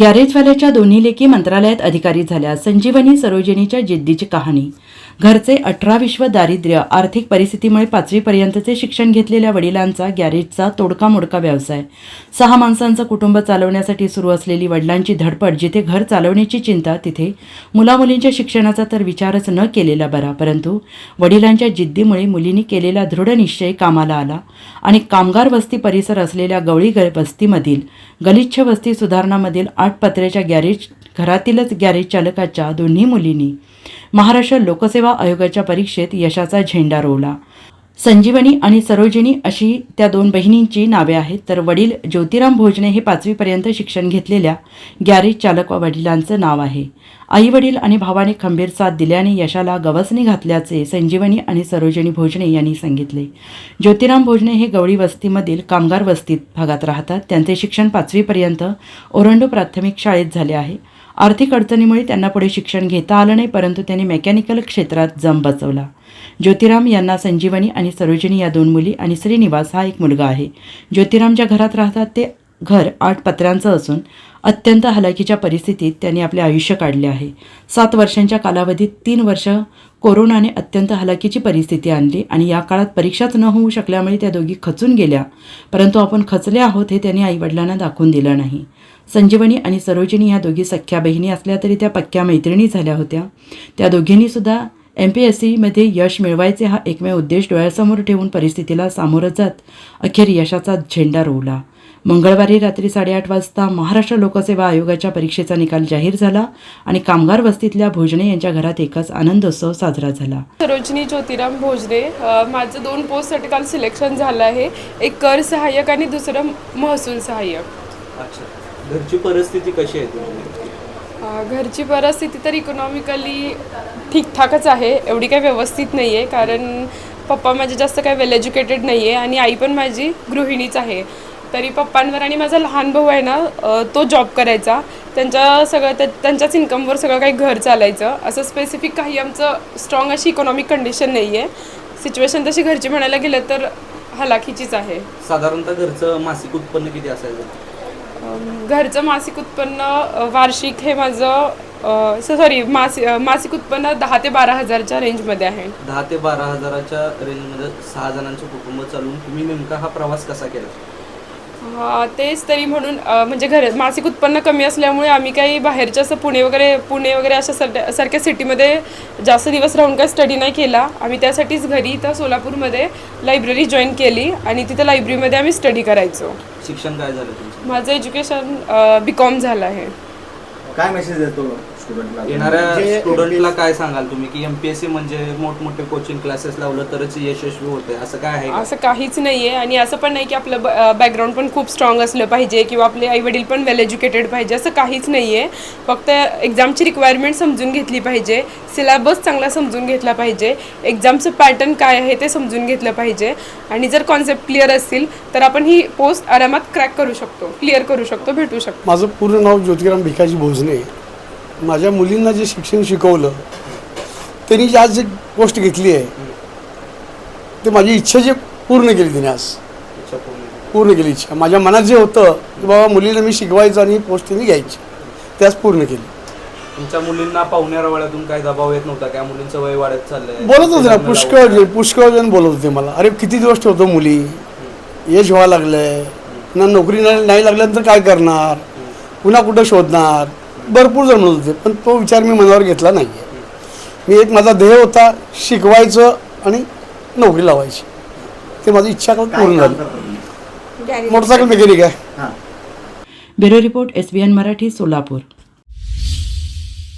गॅरेजवाल्याच्या दोन्ही लेखी मंत्रालयात अधिकारी झाल्या संजीवनी सरोजिनीच्या जिद्दीची कहाणी. घरचे अठरा विश्व दारिद्र्य आर्थिक परिस्थितीमुळे पाचवीपर्यंतचे शिक्षण घेतलेल्या वडिलांचा गॅरेजचा तोडका मोडका व्यवसाय. सहा माणसांचं कुटुंब चालवण्यासाठी सुरू असलेली वडिलांची धडपड जिथे घर चालवण्याची चिंता तिथे मुलामुलींच्या शिक्षणाचा तर विचारच न केलेला बरा परंतु वडिलांच्या जिद्दीमुळे मुलींनी केलेला दृढ निश्चय कामाला आला आणि कामगार वस्ती परिसर असलेल्या गवळी ग वस्तीमधील गलिच्छ वस्ती सुधारणामधील आठ पत्र्याच्या गॅरेज घरातीलच गॅरेज चालकाच्या दोन्ही मुलींनी महाराष्ट्र लोकसेवा आयोगाच्या परीक्षेत यशाचा झेंडा रोवला. संजीवनी आणि सरोजिनी अशी त्या दोन बहिणींची नावे आहेत. तर वडील ज्योतिराम भोजने हे पाचवीपर्यंत शिक्षण घेतलेल्या गॅरेज चालक वडिलांचं नाव आहे. आई वडील आणि भावाने खंबीर साथ दिल्याने यशाला गवसणी घातल्याचे संजीवनी आणि सरोजिनी भोजने यांनी सांगितले. ज्योतिराम भोजने हे गवळी वस्तीमधील कामगार वस्तीत भागात राहतात. त्यांचे शिक्षण पाचवीपर्यंत ओरंडो प्राथमिक शाळेत झाले आहे. आर्थिक अडचणीमुळे त्यांना पुढे शिक्षण घेता आलं नाही परंतु त्यांनी मेकॅनिकल क्षेत्रात जम बसवला. ज्योतिराम यांना संजीवनी आणि सरोजिनी या दोन मुली आणि श्रीनिवास हा एक मुलगा आहे. ज्योतिराम ज्या घरात राहतात ते घर आठ पत्र्यांचं असून अत्यंत हलाखीच्या परिस्थितीत त्यांनी आपले आयुष्य काढले आहे. सात वर्षांच्या कालावधीत तीन वर्ष कोरोनाने अत्यंत हलाखीची परिस्थिती आणली आणि या काळात परीक्षाच न होऊ शकल्यामुळे त्या दोघी खचून गेल्या. परंतु आपण खचले आहोत हे त्यांनी आईवडिलांना दाखवून दिलं नाही. संजीवनी आणि सरोजिनी ह्या दोघी सख्या बहिणी असल्या तरी त्या पक्क्या मैत्रिणी झाल्या होत्या. त्या दोघींनीसुद्धा एम पी एस सीमध्ये यश मिळवायचे हा एकमेव उद्देश डोळ्यासमोर ठेवून परिस्थितीला सामोरं जात अखेर यशाचा झेंडा रोवला. मंगळवारी रात्री साडेआठ वाजता महाराष्ट्र लोकसेवा आयोगाच्या परीक्षेचा निकाल जाहीर झाला आणि कामगार वस्तीतल्या भोजने यांच्या घरात एकच आनंदोत्सव साजरा झाला. सरोजिनी ज्योतिराम भोजने माझं दोन पोस्टसाठी काल सिलेक्शन झालं आहे. एक कर सहाय्यक आणि दुसरं महसूल सहाय्यक. अच्छा. घरची परिस्थिती कशी आहे घरची परिस्थिती तर इकॉनॉमिकली ठीकठाकच आहे. एवढी काही व्यवस्थित नाही आहे कारण पप्पा माझे जास्त काही वेल एज्युकेटेड नाही आहे आणि आई पण माझी गृहिणीच आहे. तरी पप्पांवर आणि माझा लहान भाऊ आहे ना तो जॉब करायचा. त्यांच्या सगळं त्या त्यांच्याच इन्कमवर सगळं काही घर चालायचं. असं स्पेसिफिक काही आमचं स्ट्रॉंग अशी इकॉनॉमिक कंडिशन नाही आहे सिच्युएशन तशी घरची म्हणायला गेलं तर हलाखीचीच आहे. साधारणतः घरचं मासिक उत्पन्न किती असायचं? घरचं मासिक उत्पन्न वार्षिक हे माझं सॉरी मासिक मासिक उत्पन्न दहा ते बारा हजारच्या रेंजमध्ये आहे. दहा ते बारा हजाराच्या रेंजमध्ये सहा जणांचं कुटुंब चालवून तुम्ही नेमका हा प्रवास कसा केला? हा तेच तरी म्हणून अ, म्हणजे घर मासिक उत्पन्न कमी असल्यामुळे आम्ही काही बाहेरच्या असं पुणे वगैरे पुणे वगैरे अशा सर सारख्या सिटीमध्ये जास्त दिवस राहून काही स्टडी नाही केला. आम्ही त्यासाठीच घरी इथं सोलापूरमध्ये लायब्ररी जॉईन केली आणि तिथं लायब्ररीमध्ये आम्ही स्टडी करायचो. शिक्षण काय झालं तुमचं? माझं एज्युकेशन बी कॉम झालं आहे. काय मेसेज देतो? स्टुडंटला येणाऱ्या स्टुडंटला काय सांगाल तुम्ही? की एमपीएससी म्हणजे मोठमोठे कोचिंग क्लासेस लावलं तरच यशस्वी होते. असं काय आहे का? असं काहीच नाही आहे आणि असं पण नाही की आपलं बॅकग्राऊंड पण खूप स्ट्रॉंग असलं पाहिजे किंवा आपले आईवडील पण वेल एज्युकेटेड पाहिजे असं काहीच नाही आहे फक्त एक्झामची रिक्वायरमेंट समजून घेतली पाहिजे. सिलेबस चांगला समजून घेतला पाहिजे. एक्झामचं पॅटर्न काय आहे ते समजून घेतलं पाहिजे. आणि जर कॉन्सेप्ट क्लिअर असतील तर आपण ही पोस्ट आरामात क्रॅक करू शकतो क्लिअर करू शकतो भेटू शकतो. माझं पूर्ण नाव ज्योतिराम भिकाजी भोजने. माझ्या मुलींना जे शिक्षण शिकवलं त्यांनी जी आज जी गोष्ट घेतली आहे ते माझी इच्छा जे पूर्ण केली तिने आज. पूर्ण केली. इच्छा. माझ्या मनात जे होतं की बाबा मुलीला मी शिकवायचं आणि पोस्ट तिने घ्यायची ते आज पूर्ण केली. तुमच्या मुलींना पाहुण्या रवाळ्यातून काय दबाव येत नव्हता काय मुलींचं वय वाढत चाललंय. बोलत होते ना पुष्कळ. जण पुष्कळ जण बोलत होते मला. अरे किती दिवस ठेवतो मुली? यश व्हायला लागलंय. ना नोकरी नाही नाही लागल्यानंतर काय करणार? पुन्हा कुठं शोधणार? भरपूर जण म्हणत होते पण तो विचार मी मनावर घेतला नाही मी एक माझा ध्येय होता शिकवायचं आणि नोकरी लावायची. ते माझी इच्छा पूर्ण झाली. मोटरसायकल मेकॅनिक आहे. Bureau report S B N Marathi Solapur.